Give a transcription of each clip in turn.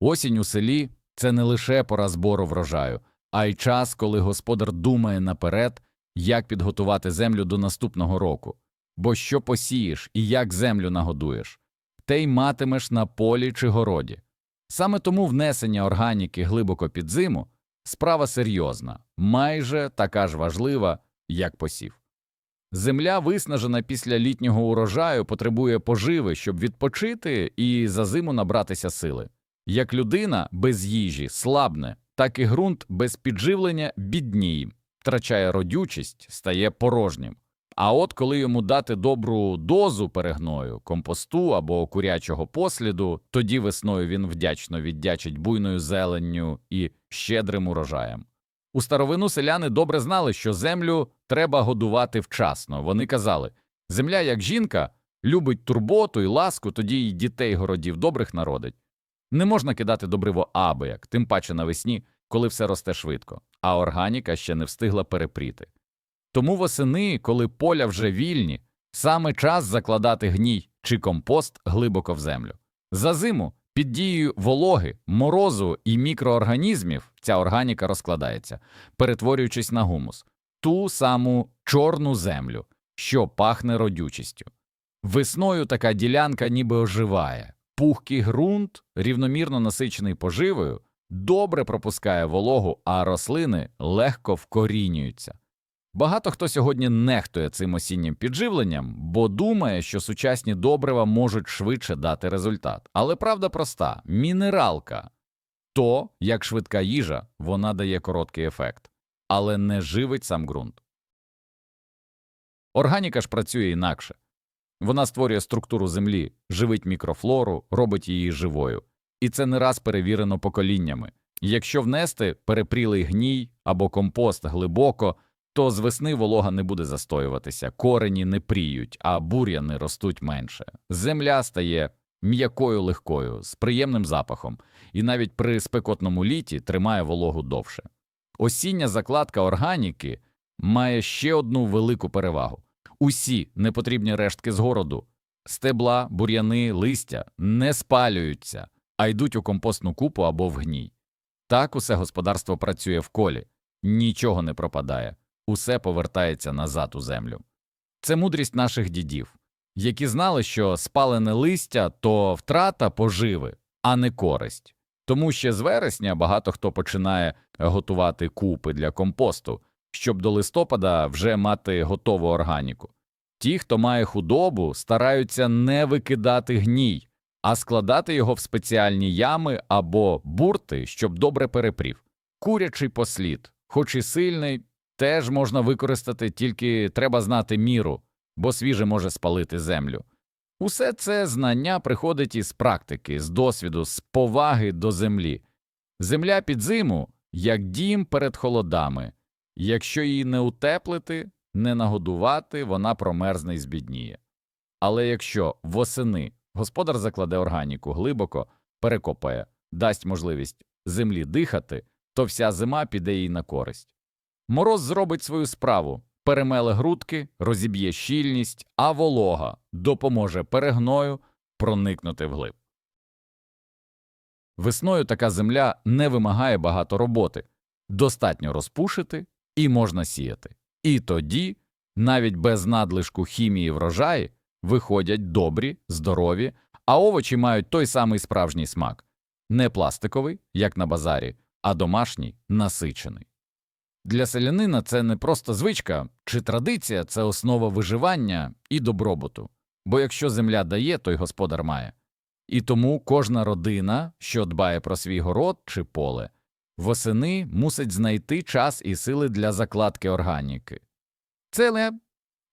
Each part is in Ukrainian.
Осінь у селі це не лише пора збору врожаю, а й час, коли господар думає наперед, як підготувати землю до наступного року. Бо що посієш і як землю нагодуєш, те й матимеш на полі чи городі. Саме тому внесення органіки глибоко під зиму справа серйозна, майже така ж важлива, як посів. Земля, виснажена після літнього урожаю, потребує поживи, щоб відпочити і за зиму набратися сили. Як людина без їжі слабне, так і ґрунт без підживлення бідніє, втрачає родючість, стає порожнім. А от коли йому дати добру дозу перегною, компосту або курячого посліду, тоді весною він вдячно віддячить буйною зеленню і щедрим урожаєм. У старовину селяни добре знали, що землю треба годувати вчасно. Вони казали земля, як жінка, любить турботу і ласку, тоді й дітей городів добрих народить. Не можна кидати добриво абияк, тим паче навесні, коли все росте швидко, а органіка ще не встигла перепріти. Тому восени, коли поля вже вільні, саме час закладати гній чи компост глибоко в землю. За зиму під дією вологи, морозу і мікроорганізмів ця органіка розкладається, перетворюючись на гумус, ту саму чорну землю, що пахне родючістю. Весною така ділянка ніби оживає, пухкий ґрунт, рівномірно насичений поживою, добре пропускає вологу, а рослини легко вкорінюються. Багато хто сьогодні нехтує цим осіннім підживленням, бо думає, що сучасні добрива можуть швидше дати результат. Але правда проста: мінералка то, як швидка їжа, вона дає короткий ефект, але не живить сам ґрунт. Органіка ж працює інакше. Вона створює структуру землі, живить мікрофлору, робить її живою. І це не раз перевірено поколіннями. Якщо внести перепрілий гній або компост глибоко, то з весни волога не буде застоюватися, корені не пріють, а бур'яни ростуть менше. Земля стає м'якою легкою, з приємним запахом, і навіть при спекотному літі тримає вологу довше. Осіння закладка органіки має ще одну велику перевагу. Усі непотрібні рештки з городу, стебла, бур'яни, листя не спалюються, а йдуть у компостну купу або в гній. Так усе господарство працює в колі, нічого не пропадає, усе повертається назад у землю. Це мудрість наших дідів, які знали, що спалене листя то втрата поживи, а не користь. Тому ще з вересня багато хто починає готувати купи для компосту, щоб до листопада вже мати готову органіку. Ті, хто має худобу, стараються не викидати гній, а складати його в спеціальні ями або бурти, щоб добре перепрів. Курячий послід, хоч і сильний, теж можна використати, тільки треба знати міру, бо свіже може спалити землю. Усе це знання приходить із практики, з досвіду, з поваги до землі. Земля під зиму, як дім перед холодами. Якщо її не утеплити, не нагодувати, вона промерзне і збідніє. Але якщо восени господар закладе органіку глибоко, перекопає, дасть можливість землі дихати, то вся зима піде їй на користь. Мороз зробить свою справу, перемеле грудки, розіб'є щільність, а волога допоможе перегною проникнути вглиб. Весною така земля не вимагає багато роботи, достатньо розпушити і можна сіяти. І тоді, навіть без надлишку хімії врожаї, виходять добрі, здорові, а овочі мають той самий справжній смак не пластиковий, як на базарі, а домашній, насичений. Для селянина це не просто звичка чи традиція, це основа виживання і добробуту. Бо якщо земля дає, то й господар має. І тому кожна родина, що дбає про свій город чи поле, восени мусить знайти час і сили для закладки органіки. Це не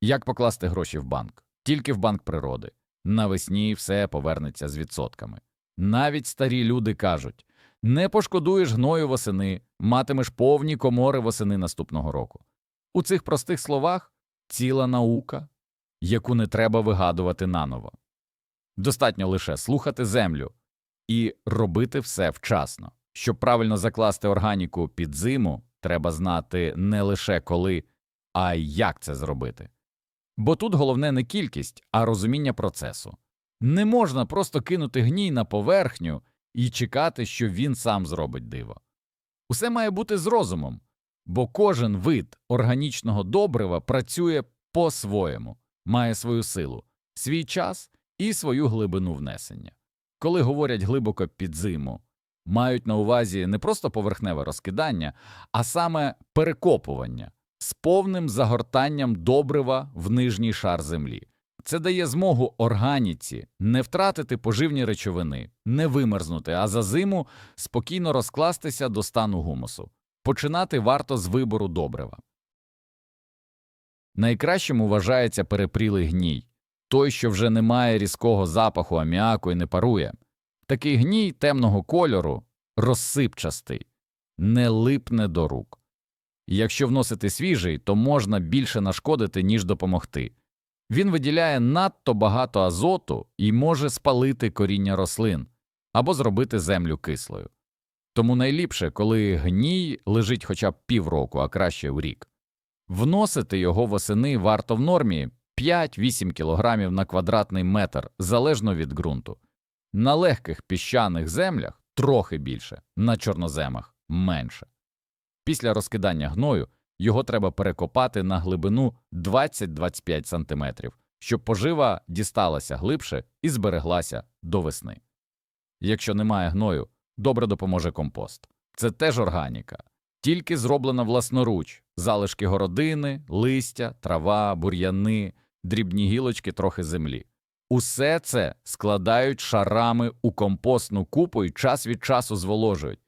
як покласти гроші в банк, тільки в банк природи. Навесні все повернеться з відсотками. Навіть старі люди кажуть не пошкодуєш гною восени, матимеш повні комори восени наступного року. У цих простих словах ціла наука, яку не треба вигадувати наново. Достатньо лише слухати землю і робити все вчасно. Щоб правильно закласти органіку під зиму, треба знати не лише коли, а як це зробити. Бо тут головне не кількість, а розуміння процесу. Не можна просто кинути гній на поверхню і чекати, що він сам зробить диво. Усе має бути з розумом, бо кожен вид органічного добрива працює по-своєму, має свою силу, свій час і свою глибину внесення. Коли говорять глибоко під зиму, мають на увазі не просто поверхневе розкидання, а саме перекопування з повним загортанням добрива в нижній шар землі. Це дає змогу органіці не втратити поживні речовини, не вимерзнути, а за зиму спокійно розкластися до стану гумусу. Починати варто з вибору добрива. Найкращим вважається перепрілий гній, той, що вже не має різкого запаху аміаку і не парує. Такий гній темного кольору, розсипчастий, не липне до рук. Якщо вносити свіжий, то можна більше нашкодити, ніж допомогти. Він виділяє надто багато азоту і може спалити коріння рослин або зробити землю кислою. Тому найліпше, коли гній лежить хоча б півроку, а краще в рік. Вносити його восени варто в нормі 5-8 кг на квадратний метр залежно від ґрунту. На легких піщаних землях трохи більше, на чорноземах менше. Після розкидання гною його треба перекопати на глибину 20-25 см, щоб пожива дісталася глибше і збереглася до весни. Якщо немає гною, добре допоможе компост. Це теж органіка, тільки зроблена власноруч, залишки городини, листя, трава, бур'яни, дрібні гілочки, трохи землі. Усе це складають шарами у компостну купу і час від часу зволожують.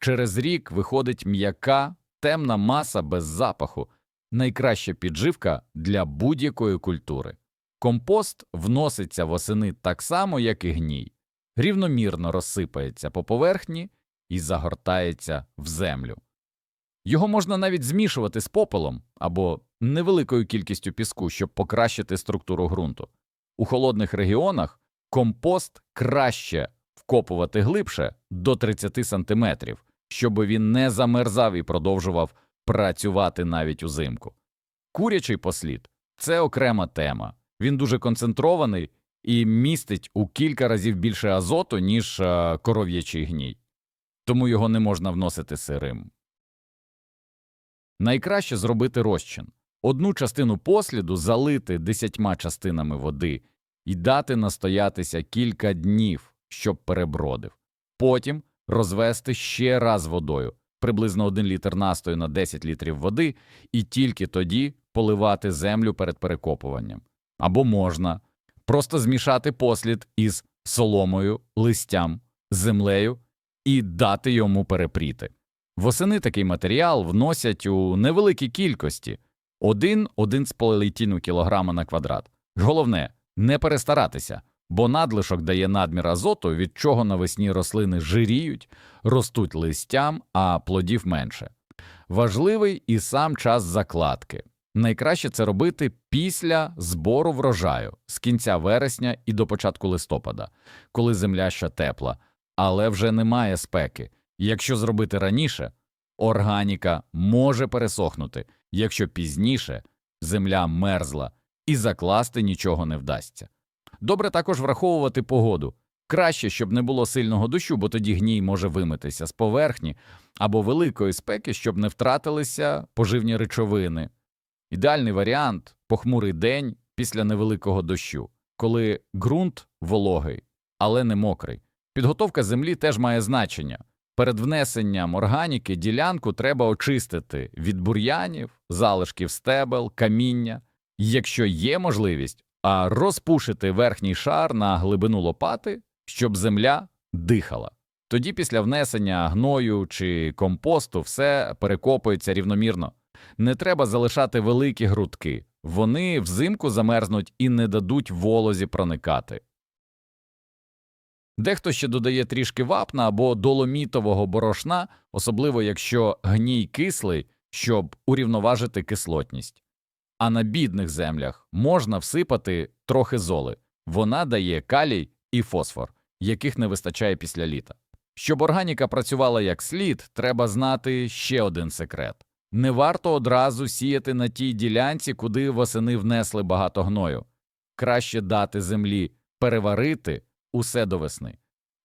Через рік виходить м'яка, темна маса без запаху, найкраща підживка для будь-якої культури. Компост вноситься восени так само, як і гній, рівномірно розсипається по поверхні і загортається в землю. Його можна навіть змішувати з попелом або невеликою кількістю піску, щоб покращити структуру ґрунту. У холодних регіонах компост краще вкопувати глибше до 30 см, щоб він не замерзав і продовжував працювати навіть узимку. Курячий послід це окрема тема. Він дуже концентрований і містить у кілька разів більше азоту, ніж е, коров'ячий гній, тому його не можна вносити сирим. Найкраще зробити розчин. Одну частину посліду залити десятьма частинами води і дати настоятися кілька днів, щоб перебродив. Потім розвести ще раз водою, приблизно 1 літр настою на 10 літрів води, і тільки тоді поливати землю перед перекопуванням. Або можна просто змішати послід із соломою, листям, землею і дати йому перепріти. Восени такий матеріал вносять у невеликій кількості 1-1,5 кг на квадрат. Головне не перестаратися, бо надлишок дає надмір азоту, від чого навесні рослини жиріють, ростуть листям, а плодів менше. Важливий і сам час закладки. Найкраще це робити після збору врожаю з кінця вересня і до початку листопада, коли земля ще тепла, але вже немає спеки. Якщо зробити раніше, органіка може пересохнути, якщо пізніше земля мерзла і закласти нічого не вдасться. Добре також враховувати погоду. Краще, щоб не було сильного дощу, бо тоді гній може вимитися з поверхні або великої спеки, щоб не втратилися поживні речовини. Ідеальний варіант похмурий день після невеликого дощу, коли ґрунт вологий, але не мокрий. Підготовка землі теж має значення. Перед внесенням органіки ділянку треба очистити від бур'янів, залишків стебел, каміння, якщо є можливість, а розпушити верхній шар на глибину лопати, щоб земля дихала. Тоді після внесення гною чи компосту все перекопується рівномірно. Не треба залишати великі грудки, вони взимку замерзнуть і не дадуть волозі проникати. Дехто ще додає трішки вапна або доломітового борошна, особливо якщо гній кислий, щоб урівноважити кислотність. А на бідних землях можна всипати трохи золи, вона дає калій і фосфор, яких не вистачає після літа. Щоб органіка працювала як слід, треба знати ще один секрет не варто одразу сіяти на тій ділянці, куди восени внесли багато гною. Краще дати землі переварити усе до весни.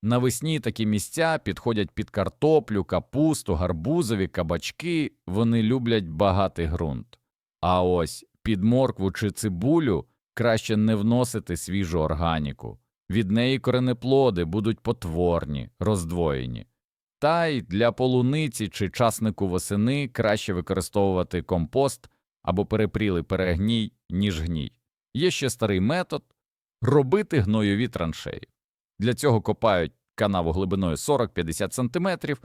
Навесні такі місця підходять під картоплю, капусту, гарбузові, кабачки, вони люблять багатий ґрунт. А ось під моркву чи цибулю краще не вносити свіжу органіку. Від неї коренеплоди будуть потворні, роздвоєні. Та й для полуниці чи часнику восени краще використовувати компост або перепрілий перегній, ніж гній. Є ще старий метод робити гнойові траншеї. Для цього копають канаву глибиною 40-50 см,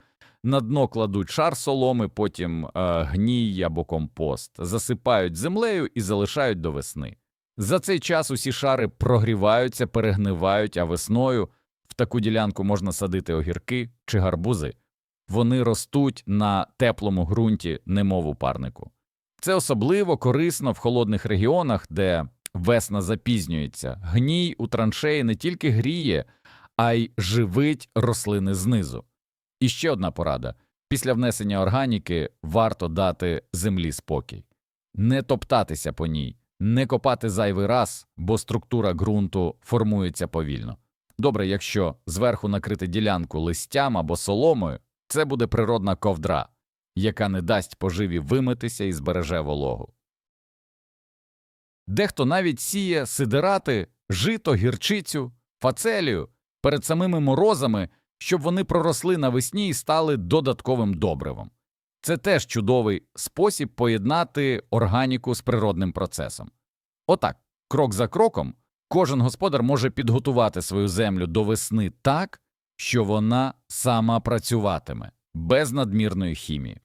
на дно кладуть шар соломи, потім е, гній або компост, засипають землею і залишають до весни. За цей час усі шари прогріваються, перегнивають, а весною в таку ділянку можна садити огірки чи гарбузи. Вони ростуть на теплому ґрунті, немов у парнику. Це особливо корисно в холодних регіонах, де весна запізнюється. Гній у траншеї не тільки гріє, а й живить рослини знизу. І ще одна порада: після внесення органіки варто дати землі спокій, не топтатися по ній, не копати зайвий раз, бо структура ґрунту формується повільно. Добре, якщо зверху накрити ділянку листям або соломою, це буде природна ковдра, яка не дасть поживі вимитися і збереже вологу. Дехто навіть сіє сидирати, жито, гірчицю, фацелію перед самими морозами, щоб вони проросли навесні і стали додатковим добривом. Це теж чудовий спосіб поєднати органіку з природним процесом. Отак, крок за кроком, кожен господар може підготувати свою землю до весни так, що вона сама працюватиме без надмірної хімії.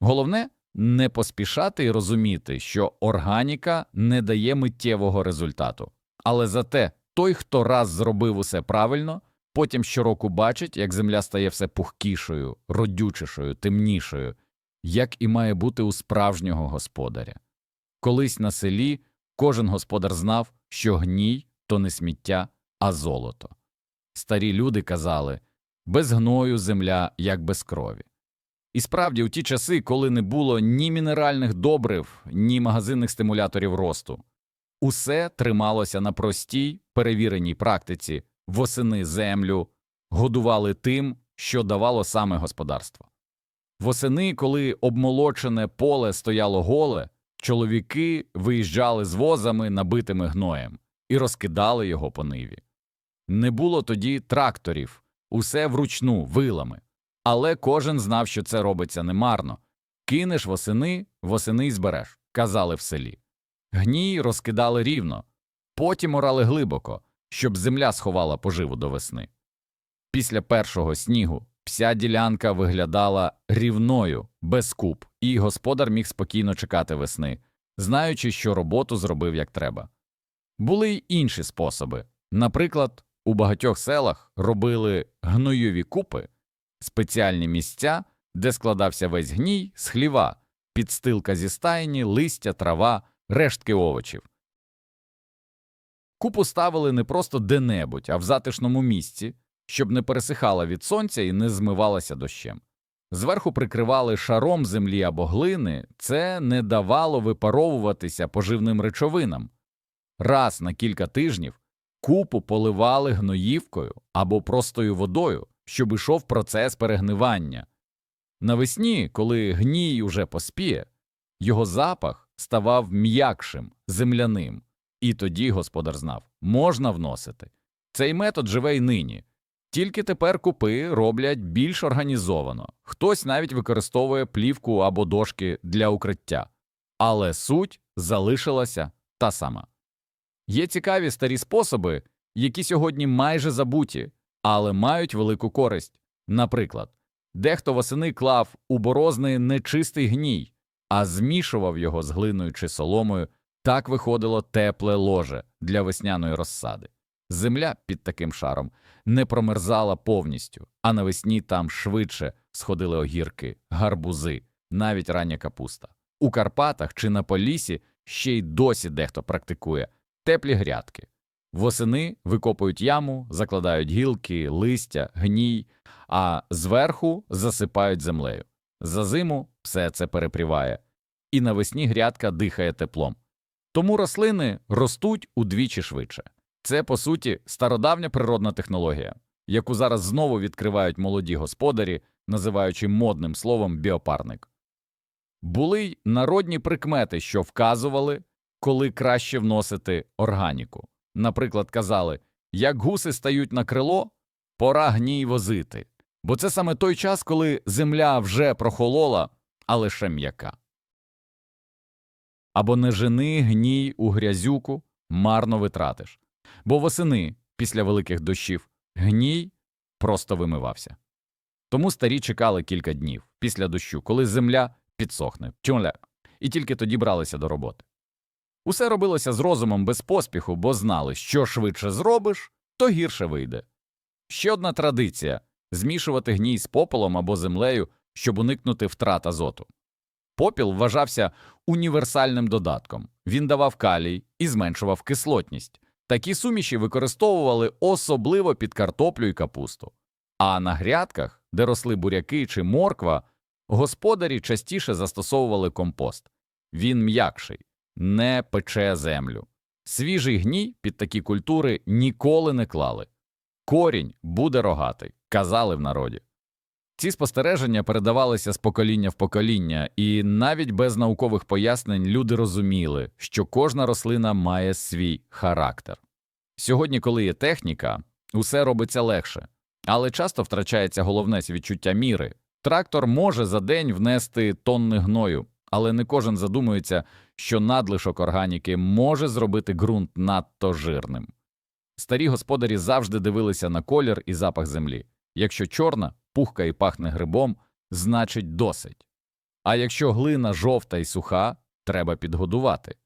Головне не поспішати і розуміти, що органіка не дає миттєвого результату, але зате той, хто раз зробив усе правильно, потім щороку бачить, як земля стає все пухкішою, родючішою, темнішою, як і має бути у справжнього господаря. Колись на селі кожен господар знав, що гній то не сміття, а золото. Старі люди казали без гною земля, як без крові. І справді, у ті часи, коли не було ні мінеральних добрив, ні магазинних стимуляторів росту, усе трималося на простій, перевіреній практиці восени землю, годували тим, що давало саме господарство. Восени, коли обмолочене поле стояло голе, чоловіки виїжджали з возами, набитими гноєм, і розкидали його по ниві. Не було тоді тракторів, усе вручну, вилами. Але кожен знав, що це робиться немарно. Кинеш восени, восени й збереш, казали в селі. Гній розкидали рівно, потім орали глибоко, щоб земля сховала поживу до весни. Після першого снігу вся ділянка виглядала рівною, без куб, і господар міг спокійно чекати весни, знаючи, що роботу зробив як треба. Були й інші способи. Наприклад, у багатьох селах робили гноєві купи, спеціальні місця, де складався весь гній з хліва, підстилка зі стайні, листя, трава, рештки овочів. Купу ставили не просто де-небудь, а в затишному місці, щоб не пересихала від сонця і не змивалася дощем. Зверху прикривали шаром землі або глини, це не давало випаровуватися поживним речовинам. Раз на кілька тижнів купу поливали гноївкою або простою водою, щоб ішов процес перегнивання. Навесні, коли гній уже поспіє, його запах ставав м'якшим, земляним, і тоді господар знав можна вносити. Цей метод живе й нині. Тільки тепер купи роблять більш організовано, хтось навіть використовує плівку або дошки для укриття, але суть залишилася та сама. Є цікаві старі способи, які сьогодні майже забуті, але мають велику користь. Наприклад, дехто восени клав у борозни нечистий гній, а змішував його з глиною чи соломою, так виходило тепле ложе для весняної розсади. Земля під таким шаром не промерзала повністю, а навесні там швидше сходили огірки, гарбузи, навіть рання капуста. У Карпатах чи на Полісі ще й досі дехто практикує теплі грядки. Восени викопують яму, закладають гілки, листя, гній, а зверху засипають землею. За зиму все це перепріває, і навесні грядка дихає теплом. Тому рослини ростуть удвічі швидше. Це, по суті, стародавня природна технологія, яку зараз знову відкривають молоді господарі, називаючи модним словом біопарник. Були й народні прикмети, що вказували, коли краще вносити органіку. Наприклад, казали, як гуси стають на крило, пора гній возити, бо це саме той час, коли земля вже прохолола, а лише м'яка. Або не жени гній у грязюку, марно витратиш, бо восени, після великих дощів, гній просто вимивався. Тому старі чекали кілька днів після дощу, коли земля підсохне, тюля, і тільки тоді бралися до роботи. Усе робилося з розумом без поспіху, бо знали, що швидше зробиш, то гірше вийде. Ще одна традиція змішувати гній з попелом або землею, щоб уникнути втрат азоту. Попіл вважався універсальним додатком, він давав калій і зменшував кислотність. Такі суміші використовували особливо під картоплю і капусту. А на грядках, де росли буряки чи морква, господарі частіше застосовували компост. Він м'якший, не пече землю. Свіжий гній під такі культури ніколи не клали. Корінь буде рогатий, казали в народі. Ці спостереження передавалися з покоління в покоління, і навіть без наукових пояснень люди розуміли, що кожна рослина має свій характер. Сьогодні, коли є техніка, усе робиться легше, але часто втрачається головне відчуття міри. Трактор може за день внести тонни гною, але не кожен задумується, що надлишок органіки може зробити ґрунт надто жирним. Старі господарі завжди дивилися на колір і запах землі. Якщо чорна, пухка і пахне грибом, значить досить. А якщо глина жовта і суха, треба підгодувати.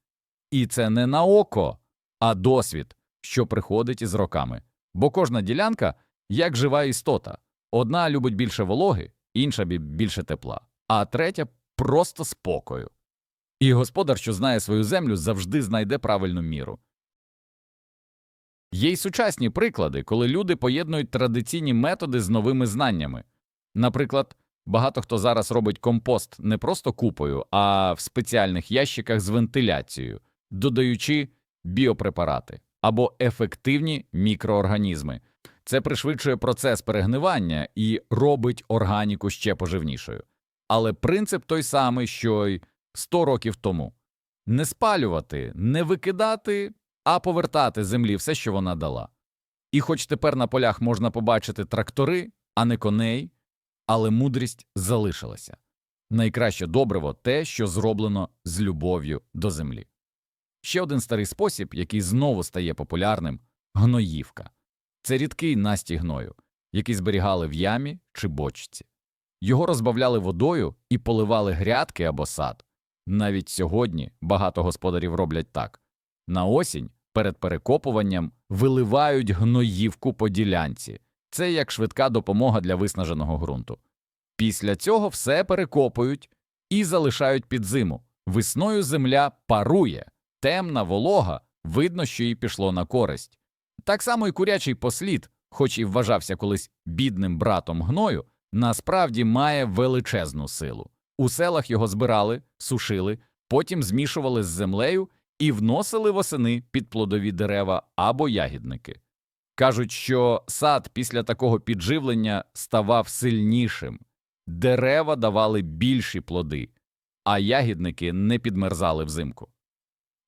І це не на око, а досвід, що приходить із роками. Бо кожна ділянка як жива істота. Одна любить більше вологи, інша більше тепла, а третя просто спокою. І господар, що знає свою землю, завжди знайде правильну міру. Є й сучасні приклади, коли люди поєднують традиційні методи з новими знаннями. Наприклад, багато хто зараз робить компост не просто купою, а в спеціальних ящиках з вентиляцією, додаючи біопрепарати або ефективні мікроорганізми. Це пришвидшує процес перегнивання і робить органіку ще поживнішою. Але принцип той самий, що й 100 років тому не спалювати, не викидати, а повертати землі все, що вона дала. І хоч тепер на полях можна побачити трактори, а не коней, але мудрість залишилася. Найкраще добриво те, що зроблено з любов'ю до землі. Ще один старий спосіб, який знову стає популярним гноївка. Це рідкий настій гною, який зберігали в ямі чи бочці. Його розбавляли водою і поливали грядки або сад. Навіть сьогодні багато господарів роблять так. На осінь перед перекопуванням виливають гноївку по ділянці. Це як швидка допомога для виснаженого ґрунту. Після цього все перекопують і залишають під зиму. Весною земля парує, темна волога, видно, що їй пішло на користь. Так само і курячий послід, хоч і вважався колись бідним братом гною, насправді має величезну силу. У селах його збирали, сушили, потім змішували з землею і вносили восени під плодові дерева або ягідники. Кажуть, що сад після такого підживлення ставав сильнішим, дерева давали більші плоди, а ягідники не підмерзали взимку.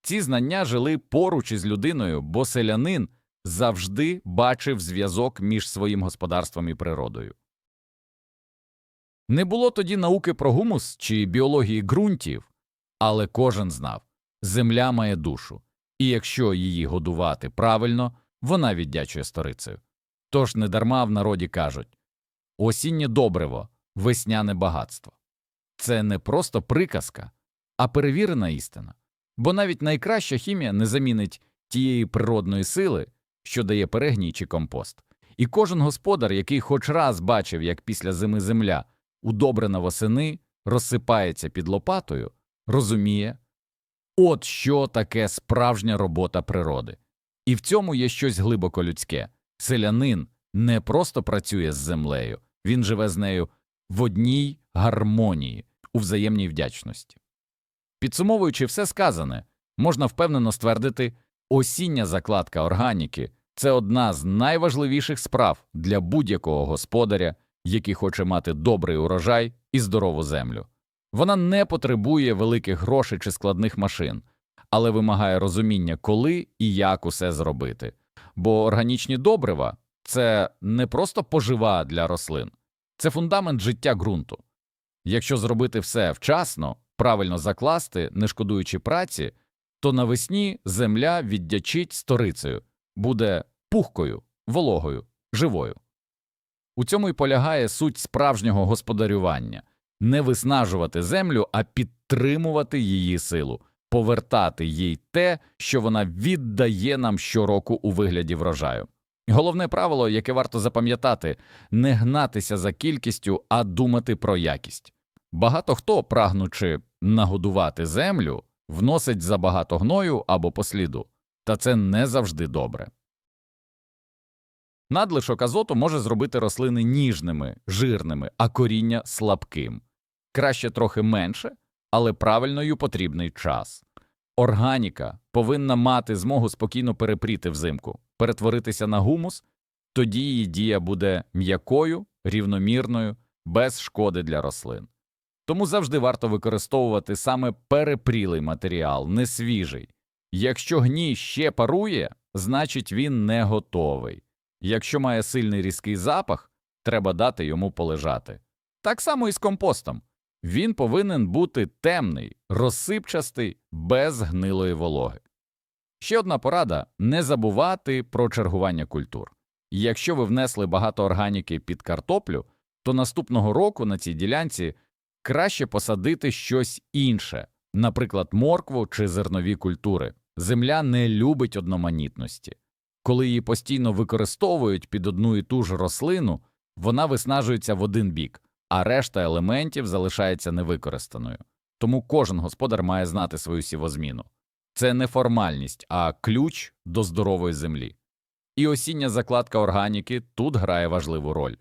Ці знання жили поруч із людиною, бо селянин завжди бачив зв'язок між своїм господарством і природою. Не було тоді науки про гумус чи біології ґрунтів, але кожен знав земля має душу, і якщо її годувати правильно, вона віддячує сторицею. Тож недарма в народі кажуть осіннє добриво, весняне багатство. Це не просто приказка, а перевірена істина. Бо навіть найкраща хімія не замінить тієї природної сили, що дає перегній чи компост. І кожен господар, який хоч раз бачив, як після зими земля, удобрена восени, розсипається під лопатою, розуміє, от що таке справжня робота природи. І в цьому є щось глибоко людське. Селянин не просто працює з землею, він живе з нею в одній гармонії, у взаємній вдячності. Підсумовуючи все сказане, можна впевнено ствердити, осіння закладка органіки Це одна з найважливіших справ для будь-якого господаря, який хоче мати добрий урожай і здорову землю. Вона не потребує великих грошей чи складних машин, але вимагає розуміння, коли і як усе зробити. Бо органічні добрива це не просто пожива для рослин, це фундамент життя ґрунту. Якщо зробити все вчасно, правильно закласти, не шкодуючи праці, то навесні земля віддячить сторицею, буде пухкою, вологою, живою. У цьому й полягає суть справжнього господарювання не виснажувати землю, а підтримувати її силу, повертати їй те, що вона віддає нам щороку у вигляді врожаю. Головне правило, яке варто запам'ятати не гнатися за кількістю, а думати про якість. Багато хто, прагнучи нагодувати землю, вносить забагато гною або посліду, та це не завжди добре. Надлишок азоту може зробити рослини ніжними, жирними, а коріння слабким. Краще трохи менше, але правильною потрібний час. Органіка повинна мати змогу спокійно перепріти взимку, перетворитися на гумус, тоді її дія буде м'якою, рівномірною, без шкоди для рослин. Тому завжди варто використовувати саме перепрілий матеріал, не свіжий. Якщо гній ще парує, значить він не готовий. Якщо має сильний різкий запах, треба дати йому полежати. Так само і з компостом. Він повинен бути темний, розсипчастий, без гнилої вологи. Ще одна порада не забувати про чергування культур. Якщо ви внесли багато органіки під картоплю, то наступного року на цій ділянці краще посадити щось інше, наприклад, моркву чи зернові культури. Земля не любить одноманітності. Коли її постійно використовують під одну і ту ж рослину, вона виснажується в один бік, а решта елементів залишається невикористаною. Тому кожен господар має знати свою сівозміну. Це не формальність, а ключ до здорової землі. І осіння закладка органіки тут грає важливу роль.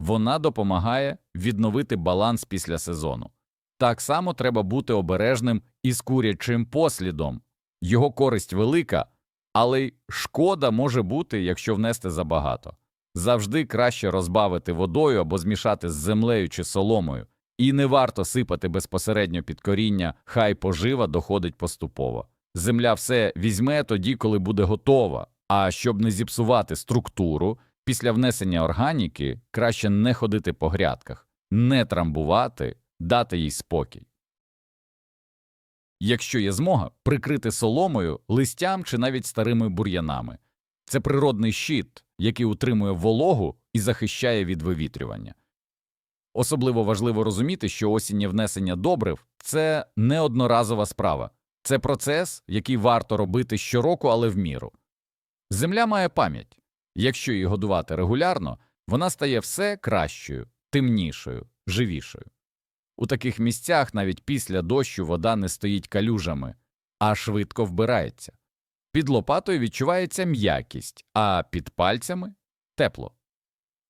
Вона допомагає відновити баланс після сезону. Так само треба бути обережним із курячим послідом. Його користь велика, але й шкода може бути, якщо внести забагато. Завжди краще розбавити водою або змішати з землею чи соломою, і не варто сипати безпосередньо під коріння, хай пожива доходить поступово. Земля все візьме тоді, коли буде готова, а щоб не зіпсувати структуру, після внесення органіки краще не ходити по грядках, не трамбувати, дати їй спокій. Якщо є змога, прикрити соломою, листям чи навіть старими бур'янами. Це природний щит, який утримує вологу і захищає від вивітрювання. Особливо важливо розуміти, що осіннє внесення добрив це не одноразова справа, це процес, який варто робити щороку, але в міру. Земля має пам'ять якщо її годувати регулярно, вона стає все кращою, темнішою, живішою. У таких місцях навіть після дощу вода не стоїть калюжами, а швидко вбирається. Під лопатою відчувається м'якість, а під пальцями тепло.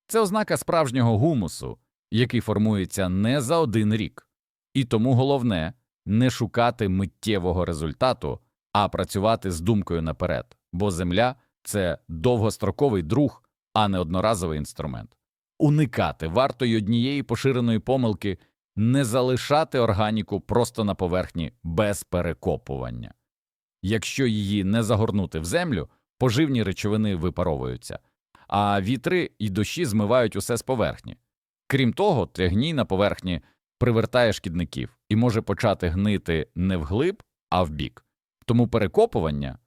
Це ознака справжнього гумусу, який формується не за один рік. І тому головне не шукати миттєвого результату, а працювати з думкою наперед, бо земля це довгостроковий друг, а не одноразовий інструмент. Уникати варто й однієї поширеної помилки не залишати органіку просто на поверхні без перекопування. Якщо її не загорнути в землю, поживні речовини випаровуються, а вітри і дощі змивають усе з поверхні. Крім того, трягній на поверхні привертає шкідників і може почати гнити не вглиб, а вбік. Тому перекопування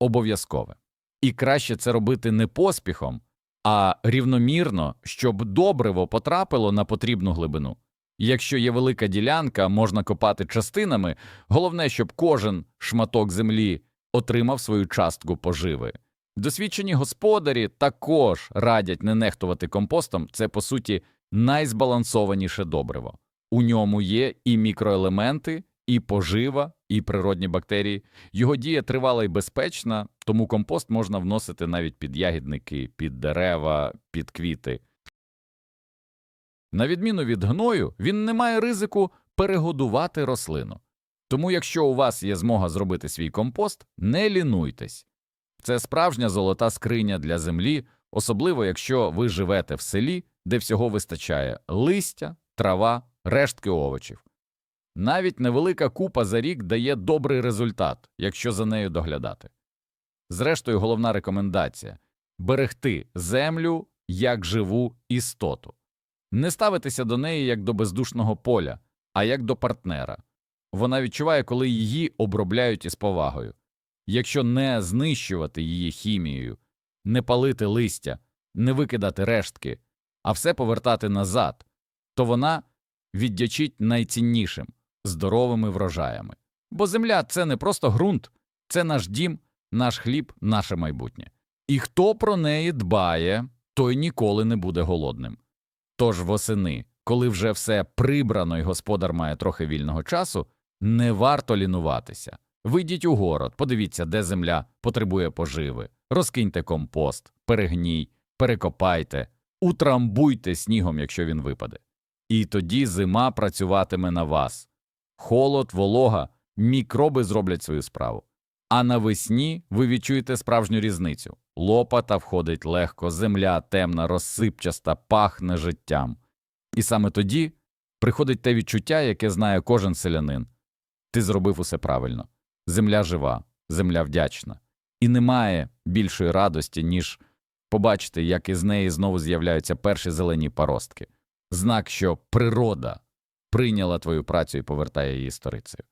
обов'язкове. І краще це робити не поспіхом, а рівномірно, щоб добриво потрапило на потрібну глибину. Якщо є велика ділянка, можна копати частинами, головне, щоб кожен шматок землі отримав свою частку поживи. Досвідчені господарі також радять не нехтувати компостом, це по суті найзбалансованіше добриво. У ньому є і мікроелементи, і пожива, і природні бактерії. Його дія тривала і безпечна, тому компост можна вносити навіть під ягідники, під дерева, під квіти. На відміну від гною, він не має ризику перегодувати рослину. Тому, якщо у вас є змога зробити свій компост, не лінуйтесь. це справжня золота скриня для землі, особливо якщо ви живете в селі, де всього вистачає листя, трава, рештки овочів. Навіть невелика купа за рік дає добрий результат, якщо за нею доглядати. Зрештою, головна рекомендація берегти землю як живу істоту, не ставитися до неї як до бездушного поля, а як до партнера. Вона відчуває, коли її обробляють із повагою. Якщо не знищувати її хімією, не палити листя, не викидати рештки, а все повертати назад, то вона віддячить найціннішим здоровими врожаями. Бо земля це не просто ґрунт, це наш дім, наш хліб, наше майбутнє. І хто про неї дбає, той ніколи не буде голодним. Тож восени, коли вже все прибрано і господар має трохи вільного часу, не варто лінуватися. Вийдіть у город, подивіться, де земля потребує поживи, розкиньте компост, перегній, перекопайте, утрамбуйте снігом, якщо він випаде. І тоді зима працюватиме на вас. Холод, волога, мікроби зроблять свою справу. А навесні ви відчуєте справжню різницю. Лопата входить легко, земля темна, розсипчаста, пахне життям. І саме тоді приходить те відчуття, яке знає кожен селянин. Ти зробив усе правильно. Земля жива, земля вдячна. І немає більшої радості, ніж побачити, як із неї знову з'являються перші зелені паростки. Знак, що природа прийняла твою працю і повертає її сторицею.